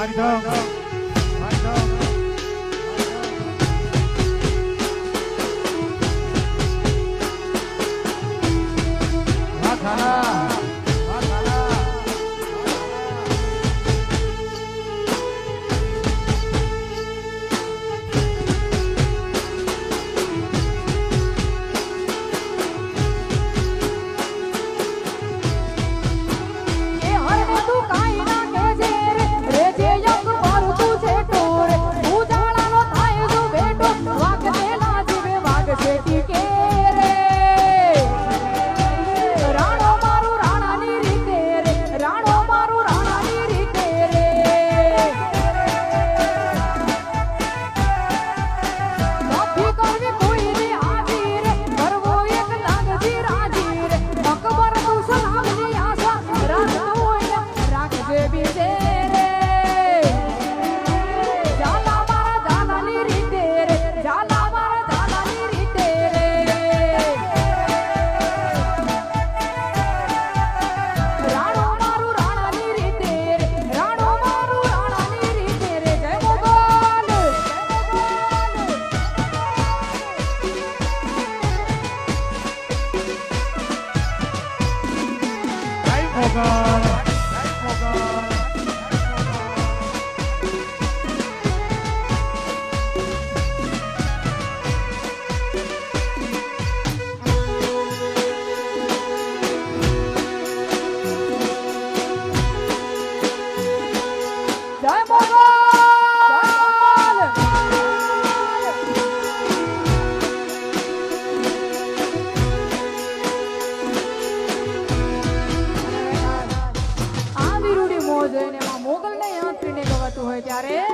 Mighty know. 那 મોહ ને એમાં મોગલને યાદ કરીને ગવાતું હોય ત્યારે